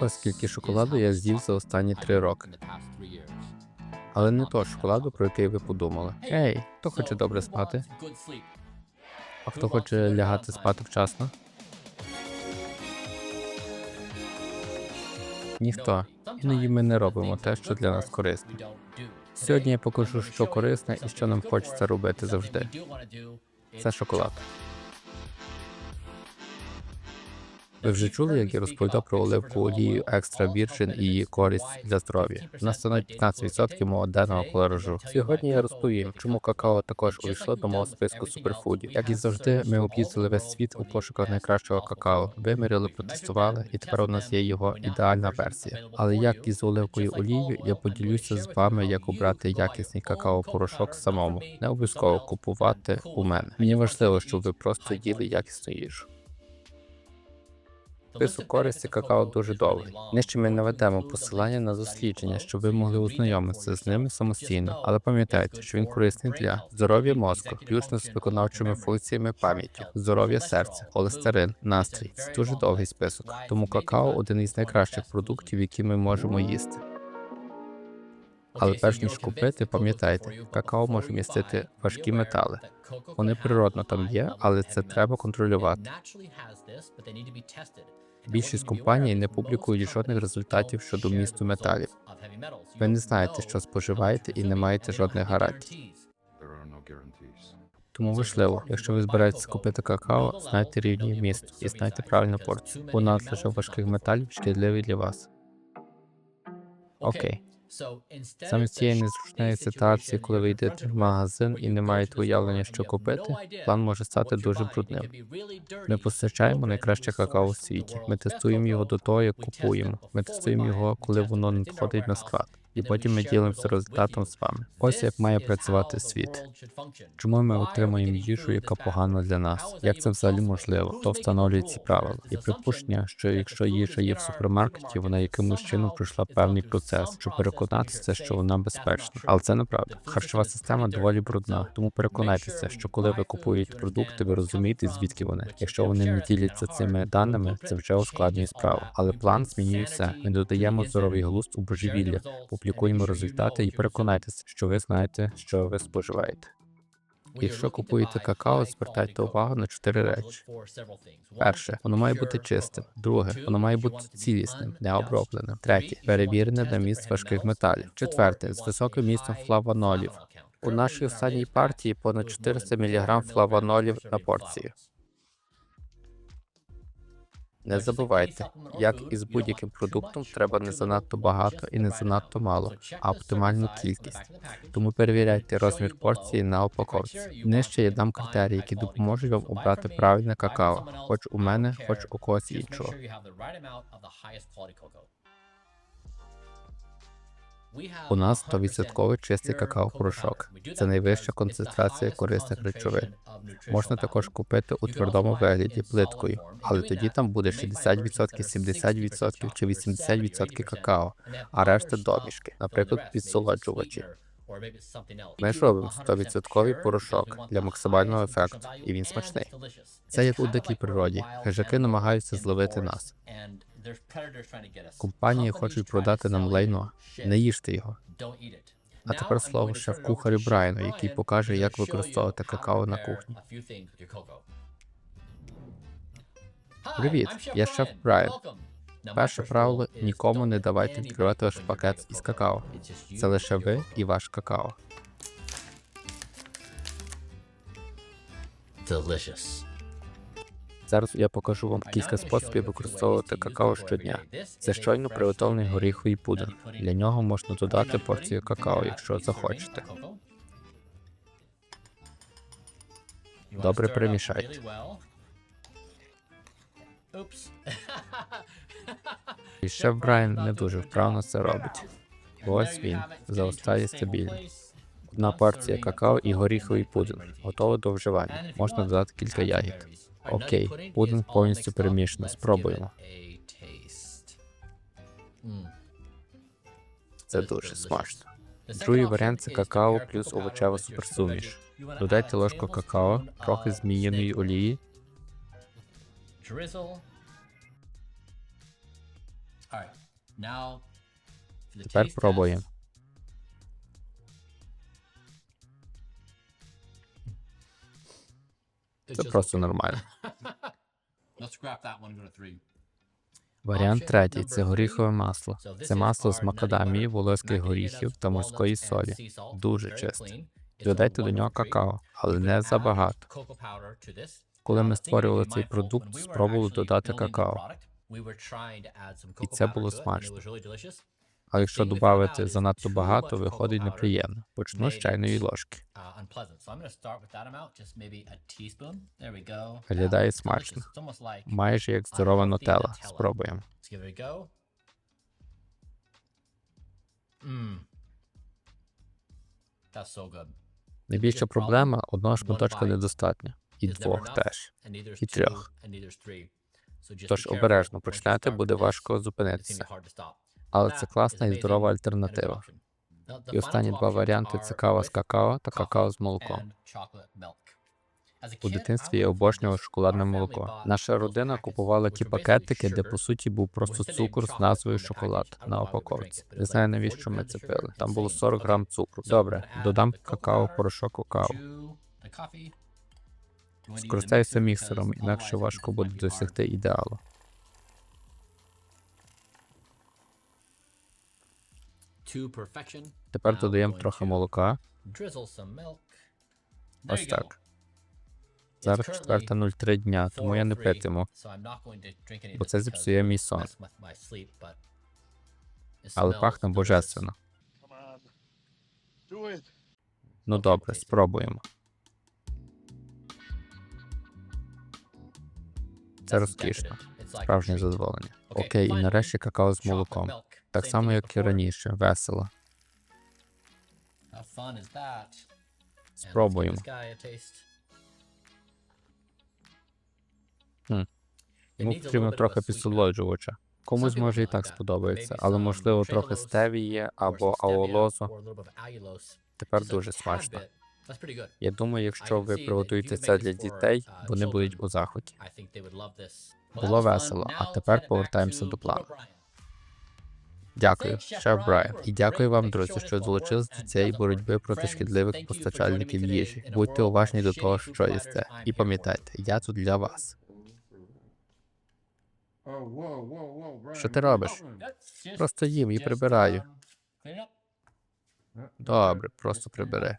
Оскільки шоколаду я з'їв за останні три роки. Але не того шоколаду, про який ви подумали. Ей, хто хоче добре спати? А хто хоче лягати спати вчасно? Ніхто. Іноді ми не робимо те, що для нас корисно. Сьогодні я покажу, що корисне і що нам хочеться робити завжди. Це шоколад. Ви вже чули, як я розповідав про оливку олію екстра вірчин і її користь для здоров'я. Вона становить 15% мого денного колоражу. Сьогодні я розповім, чому какао також увійшло до мого списку суперфудів. Як і завжди, ми об'їздили весь світ у пошуках найкращого какао, виміряли, протестували, і тепер у нас є його ідеальна версія. Але як із оливкою олією, я поділюся з вами, як обрати якісний какао-порошок самому. Не обов'язково купувати у мене. Мені важливо, щоб ви просто їли якісну їжу. Список користі какао дуже довгий. Нижче ми наведемо посилання на дослідження, щоб ви могли ознайомитися з ними самостійно. Але пам'ятайте, що він корисний для здоров'я мозку, включно з виконавчими функціями пам'яті, здоров'я серця, холестерин, настрій. Це дуже довгий список. Тому какао один із найкращих продуктів, які ми можемо їсти. Але перш ніж купити, пам'ятайте, какао може містити важкі метали. Вони природно там є, але це треба контролювати. Більшість компаній не публікують жодних результатів щодо вмісту металів. Ви не знаєте, що споживаєте, і не маєте жодних гарантій. Тому важливо, якщо ви збираєтесь купити какао, знайте рівні вмісту і знайте правильну порцію, бо надлишок важких металів шкідливий для вас. Окей. Саме цієї незручної ситуації, коли ви йдете в магазин і не маєте уявлення, що купити, план може стати дуже брудним. Ми постачаємо найкраще какао у світі. Ми тестуємо його до того, як купуємо. Ми тестуємо його, коли воно надходить на склад. І потім ми ділимося результатом з вами. Ось як має працювати світ. Чому ми отримуємо їжу, яка погана для нас? Як це взагалі можливо? Хто встановлює ці правила? І припущення, що якщо їжа є в супермаркеті, вона якимось чином пройшла певний процес, щоб переконатися, що вона безпечна. Але це неправда. Харчова система доволі брудна. Тому переконайтеся, що коли ви купуєте продукти, ви розумієте, звідки вони. Якщо вони не діляться цими даними, це вже ускладнює справу. Але план змінює все. Ми додаємо здоровий глузд у божевілля, публікуємо результати і переконайтеся, що ви знаєте, що ви споживаєте. Якщо купуєте какао, звертайте увагу на чотири речі. Перше, воно має бути чистим. Друге, воно має бути цілісним, не обробленим. Третє, перевірене на міст важких металів. Четверте, з високим містом флавонолів. У нашій останній партії понад 400 мг флавонолів на порцію. Не забувайте, як і з будь-яким продуктом, треба не занадто багато і не занадто мало, а оптимальну кількість. Тому перевіряйте розмір порції на упаковці. Нижче я дам критерії, які допоможуть вам обрати правильне какао, хоч у мене, хоч у когось іншого. У нас 100% чистий какао-порошок. Це найвища концентрація корисних речовин. Можна також купити у твердому вигляді плиткою, але тоді там буде 60%, 70% чи 80% какао, а решта домішки, наприклад, підсолоджувачі. Ми ж робимо 100% порошок для максимального ефекту, і він смачний. Це як у дикій природі. Хижаки намагаються зловити нас. Компанії хочуть продати нам лайно. Не їжте його. А тепер слово шеф-кухарю Брайану, який покаже, як використовувати какао на кухні. Привіт, я шеф Брайан. Перше правило нікому не давайте відкривати ваш пакет із какао. Це лише ви і ваш какао. Delicious. Зараз я покажу вам кілька способів використовувати какао щодня. Це щойно приготовлений горіховий пудинг. Для нього можна додати порцію какао, якщо захочете. Добре перемішайте. І шеф Брайан не дуже вправно це робить. Ось він заостає стабільно. Одна порція какао і горіховий пудинг. Готово до вживання. Можна додати кілька ягід. Окей, пудинг повністю перемішаний. Спробуємо. Це дуже смачно. Другий варіант це какао плюс овочева суперсуміш. Додайте ложку какао, трохи зміїної олії, Тепер пробуємо. Це просто нормально. Варіант третій це горіхове масло. Це масло з макадамії, волоських горіхів та морської солі. Дуже чисте. Додайте до нього какао, але не забагато. Коли ми створювали цей продукт, спробували додати какао. І це було смачно. А якщо додати занадто багато, виходить неприємно. Почну з чайної ложки. Виглядає смачно. Майже як здорова нутелла. Спробуємо. Найбільша проблема одного шматочка недостатньо. І двох теж. і трьох. Тож обережно почнете, буде важко зупинитися. Але це класна і здорова альтернатива. І останні два варіанти це кава з какао та какао з молоком. У дитинстві я обожнював шоколадне молоко. Наша родина купувала ті пакетики, де по суті був просто цукор з назвою шоколад на упаковці. Не знаю навіщо ми це пили. Там було 40 грам цукру. Добре, додам какао, порошок какао. Скористаюся міксером, інакше важко буде досягти ідеалу. Тепер додаємо трохи молока. Ось так. Зараз четверта 03 дня, тому я не питиму, бо це зіпсує мій сон. Але пахне божественно. Ну добре, спробуємо. Це розкішно. Справжнє задоволення. Окей, і нарешті какао з молоком. Так само, як і раніше, весело. Спробуємо. Йому потрібно трохи підсолоджувача. Комусь може і так сподобається, але можливо трохи стевії або аолозу. Тепер дуже смачно. Я думаю, якщо ви приготуєте це для дітей, вони будуть у захваті. Було весело, а тепер повертаємося до плану. Дякую, шеф Брайан. І дякую вам, друзі, що долучились до цієї боротьби проти шкідливих постачальників їжі. Будьте уважні до того, що їсте. І пам'ятайте, я тут для вас. Що ти робиш? Просто їм і прибираю. Добре, просто прибери.